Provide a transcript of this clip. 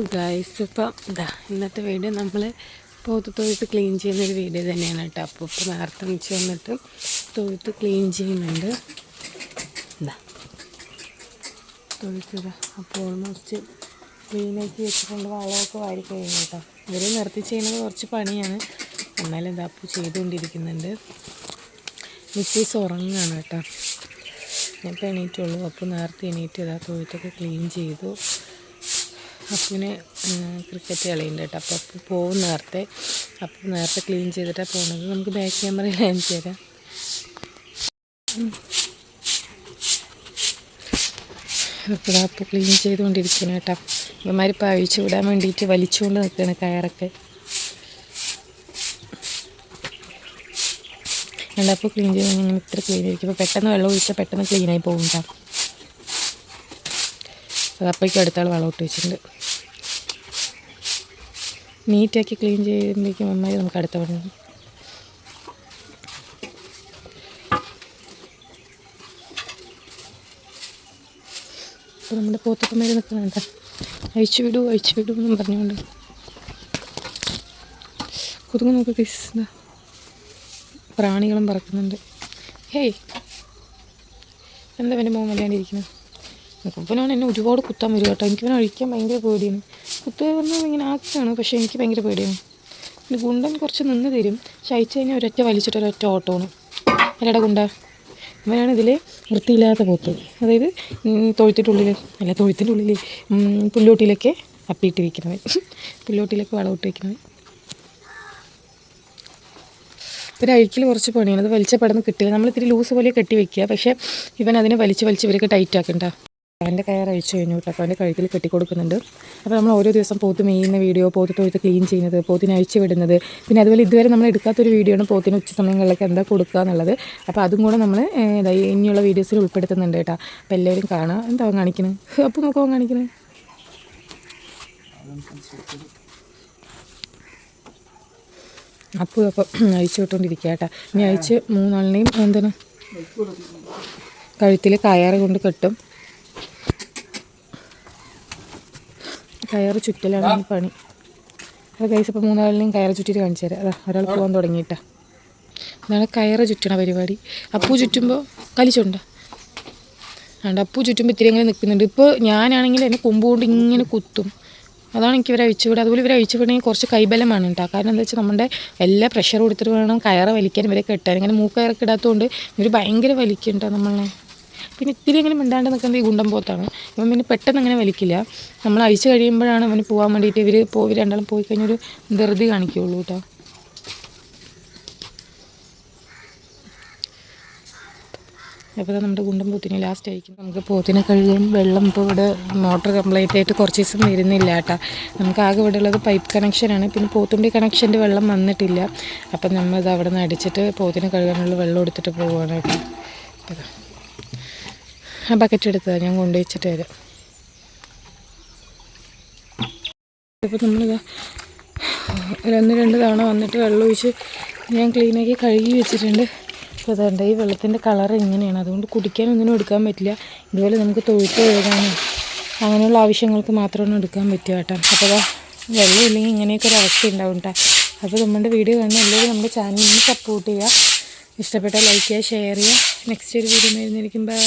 Guys ഇപ്പം ഇതാ ഇന്നത്തെ വീഡിയോ നമ്മൾ പോത്ത് തൊഴുത്ത് ക്ലീൻ ചെയ്യുന്ന ഒരു വീഡിയോ തന്നെയാണ് കേട്ടോ. അപ്പോൾ ഇപ്പോൾ നേരത്തെ വെച്ച് വന്നിട്ട് തൊഴുത്ത് ക്ലീൻ ചെയ്യുന്നുണ്ട്. ഇതാ തൊഴുത്ത് അപ്പോൾ ഓൾമോസ്റ്റ് ക്ലീനാക്കി വെച്ചിട്ടുണ്ട്. വളമൊക്കെ വാരി കഴിഞ്ഞു കേട്ടോ. ഇവർ നിർത്തി ചെയ്യുന്നത് കുറച്ച് പണിയാണ്. എന്നാലും ഇതാ അപ്പോൾ ചെയ്തുകൊണ്ടിരിക്കുന്നുണ്ട്. മിസ്സീസ് ഉറങ്ങുകയാണ് കേട്ടോ. ഞാൻ എണീറ്റുള്ളൂ. അപ്പോൾ നേരത്തെ എണീറ്റ് ഇതാ തൊഴുത്തൊക്കെ ക്ലീൻ ചെയ്തു. അപ്പുവിന് ക്രിക്കറ്റ് കളിയുണ്ട് കേട്ടോ. അപ്പോൾ അപ്പു പോകും നേരത്തെ. അപ്പോൾ നേരത്തെ ക്ലീൻ ചെയ്തിട്ടാണ് പോകുന്നത് നമുക്ക് ബാക്ക് ക്യാമറയിൽ കാണിച്ചു തരാം. അപ്പോൾ അപ്പോൾ ക്ലീൻ ചെയ്തുകൊണ്ടിരിക്കണം കേട്ടോ. ഇവന്മാരിപ്പോൾ അഴിച്ചു വിടാൻ വേണ്ടിയിട്ട് വലിച്ചുകൊണ്ട് നിൽക്കുകയാണ് കയറൊക്കെ. രണ്ടപ്പോൾ ക്ലീൻ ചെയ്ത് ഇങ്ങനെ ഇത്ര ക്ലീൻ ആയിരിക്കും. അപ്പോൾ പെട്ടെന്ന് വെള്ളം ഒഴിച്ചാൽ പെട്ടെന്ന് ക്ലീനായി പോകും കേട്ടോ. അതപ്പോഴേക്കും അടുത്താൾ വളം ഇട്ട് വെച്ചിട്ടുണ്ട്. നീറ്റാക്കി ക്ലീൻ ചെയ്യുമ്പോഴേക്കും നന്നായി നമുക്ക് അടുത്ത അപ്പോൾ നമ്മുടെ പോത്തപ്പമ്മയിൽ നിൽക്കുന്നുണ്ട് അഴിച്ചു വിടൂ അഴിച്ചു വിടൂ എന്നും പറഞ്ഞുകൊണ്ട്. കൊതുങ്ങ് നമുക്ക് കിസ് പ്രാണികളും പറക്കുന്നുണ്ട്. ഹേയ്. എന്താ എന്റെ മോൻ വല്ലാണ്ടിരിക്കുന്നത് ഇവനാണ് എന്നെ ഒരുപാട് കുത്താൻ വരിക കേട്ടോ. എനിക്ക് ഇവനെ അഴിക്കാൻ ഭയങ്കര പേടിയാണ്. കുത്തുക പറഞ്ഞാൽ ഇങ്ങനെ ആക്കുകയാണ് പക്ഷേ എനിക്ക് ഭയങ്കര പേടിയാണ്. പിന്നെ ഗുണ്ടൻ കുറച്ച് നിന്ന് തരും. പക്ഷെ അയച്ചു കഴിഞ്ഞാൽ ഒരൊറ്റ വലിച്ചിട്ട് ഒരൊറ്റ ഓട്ടമാണ് അല്ലടാ ഗുണ്ട ഇവനാണ് ഇതിൽ വൃത്തിയില്ലാത്ത പോത്ത്. അതായത് തൊഴുത്തിട്ടുള്ളിൽ അല്ല തൊഴുത്തിന്റെ ഉള്ളിൽ പുല്ലോട്ടിയിലൊക്കെ അപ്പിയിട്ട് വയ്ക്കുന്നത് പുല്ലോട്ടിയിലൊക്കെ വളമിട്ട് വയ്ക്കുന്നത് പിന്നെ അഴിക്കൽ കുറച്ച് പണിയാണ്. അത് വലിച്ച പടന്ന് കിട്ടില്ല. നമ്മൾ ഇത്തിരി ലൂസ് പോലെ കെട്ടി വെക്കുക. പക്ഷേ ഇവൻ അതിനെ വലിച്ച് വലിച്ച് ഇവരൊക്കെ ടൈറ്റ് ആക്കണ്ട. അവന്റെ കയർ അഴിച്ചു കഴിഞ്ഞു അവന്റെ കഴുത്തിൽ കെട്ടിക്കൊടുക്കുന്നുണ്ട്. അപ്പോൾ നമ്മൾ ഓരോ ദിവസം പോത്ത് മെയ്യുന്ന വീഡിയോ പോത്ത് തൊഴുത്ത് ക്ലീൻ ചെയ്യുന്നത് പോത്തിനെ അഴിച്ചു വിടുന്നത്. പിന്നെ അതുപോലെ ഇതുവരെ നമ്മൾ എടുക്കാത്തൊരു വീഡിയോ ആണ് പോത്തിന് ഉച്ച സമയങ്ങളിലൊക്കെ എന്താ കൊടുക്കുക എന്നുള്ളത്. അപ്പോൾ അതും കൂടെ നമ്മൾ ഇനിയുള്ള വീഡിയോസിൽ ഉൾപ്പെടുത്തുന്നുണ്ട് കേട്ടോ. അപ്പോൾ എല്ലാവരും കാണാം. എന്താ കാണിക്കുന്നത് അപ്പം നോക്കാൻ കാണിക്കുന്നത് അപ്പോൾ അപ്പോൾ അഴിച്ചു വിട്ടുകൊണ്ടിരിക്കുക കേട്ടോ. ഇനി അഴിച്ച് മൂന്നാളിനെയും എന്താണ്? കഴുത്തിൽ കയറ് കൊണ്ട് കെട്ടും. കയറ് ചുറ്റലാണ് ഈ പണി. അത് കൈസ് ഇപ്പോൾ മൂന്നാളിനെയും കയറ് ചുറ്റിയിട്ട് കാണിച്ചു തരാം. അതാ ഒരാൾ പോകാൻ തുടങ്ങിയിട്ടാ. അതാണ് കയറ് ചുറ്റണ പരിപാടി. അപ്പൂ ചുറ്റുമ്പോൾ കലിച്ചുണ്ടോ അതുകൊണ്ട് അപ്പൂ ചുറ്റുമ്പോൾ ഇത്തിരി അങ്ങനെ നിൽക്കുന്നുണ്ട്. ഇപ്പോൾ ഞാനാണെങ്കിൽ എന്നെ കൊമ്പ് കൊണ്ട് ഇങ്ങനെ കുത്തും. അതാണ് എനിക്ക് ഇവരെ അഴിച്ചുവിടുക അതുപോലെ ഇവരെ അഴിച്ചുവിടണമെങ്കിൽ കുറച്ച് കൈബലമാണ് കേട്ടോ കാരണം എന്താ വെച്ചാൽ നമ്മുടെ എല്ലാ പ്രഷർ കൊടുത്തിട്ട് വേണം കയറ് വലിക്കാൻ ഇവരെ കെട്ടാൻ ഇങ്ങനെ മൂക്കയറൊക്കെ ഇടാത്തതുകൊണ്ട് ഇവർ ഭയങ്കര വലിക്കുന്നുണ്ടോ നമ്മളെ. പിന്നെ ഇത്തിരി എങ്ങനെ മിണ്ടാണ്ട് നിൽക്കുന്നത് ഈ ഗുണ്ടം പോത്താണ്. ഇവൻ പിന്നെ പെട്ടെന്ന് അങ്ങനെ വലിക്കില്ല. നമ്മൾ അഴിച്ചു കഴിയുമ്പോഴാണ് അവന് പോകാൻ വേണ്ടിയിട്ട് ഇവർ പോയി രണ്ടാളും പോയി കഴിഞ്ഞൊരു ധൃതി കാണിക്കുകയുള്ളൂ കേട്ടോ. അപ്പോൾ നമ്മുടെ ഗുണ്ടം പോത്തിനെ ലാസ്റ്റ് ആയിരിക്കും നമുക്ക് പോത്തിനെ കഴുകാൻ വെള്ളം ഇപ്പോൾ ഇവിടെ മോട്ടർ കംപ്ലൈന്റ് ആയിട്ട് കുറച്ച് ദിവസം വരുന്നില്ല കേട്ടോ. നമുക്ക് ആകെ ഇവിടെ ഉള്ളത് പൈപ്പ് കണക്ഷനാണ് പിന്നെ പോത്തുണ്ടി കണക്ഷന്റെ വെള്ളം വന്നിട്ടില്ല. അപ്പം നമ്മളിത് അവിടെ നിന്ന് അടിച്ചിട്ട് പോത്തിനെ കഴുകാനുള്ള വെള്ളം എടുത്തിട്ട് പോവുകയാണ് കേട്ടോ. ആ ബക്കറ്റ് എടുത്തതാണ് ഞാൻ കൊണ്ടു വെച്ചിട്ട് വരാം. അപ്പോൾ നമ്മളിതാ ഒന്ന് രണ്ട് തവണ വന്നിട്ട് വെള്ളം ഒഴിച്ച് ഞാൻ ക്ലീനാക്കി കഴുകി വെച്ചിട്ടുണ്ട്. അപ്പോൾ അതുകൊണ്ട് ഈ വെള്ളത്തിന്റെ കളർ ഇങ്ങനെയാണ്. അതുകൊണ്ട് കുടിക്കാനൊന്നിനും എടുക്കാൻ പറ്റില്ല. ഇതുപോലെ നമുക്ക് തൊഴുത്ത് കഴുകാനും അങ്ങനെയുള്ള ആവശ്യങ്ങൾക്ക് മാത്രമാണ് എടുക്കാൻ പറ്റുക കേട്ടോ. അപ്പോൾ അതാ വെള്ളം ഇല്ലെങ്കിൽ ഇങ്ങനെയൊക്കെ ഒരു അവസ്ഥ ഉണ്ടാവും കേട്ടോ. അപ്പോൾ നമ്മുടെ വീഡിയോ കാണുന്ന എല്ലാവരും നമ്മുടെ ചാനലിനെ സപ്പോർട്ട് ചെയ്യുക. ഇഷ്ടപ്പെട്ടാൽ ലൈക്ക് ചെയ്യുക ഷെയർ ചെയ്യുക. നെക്സ്റ്റ് ഒരു വീഡിയോ വരുന്നതായിരിക്കും. ബൈ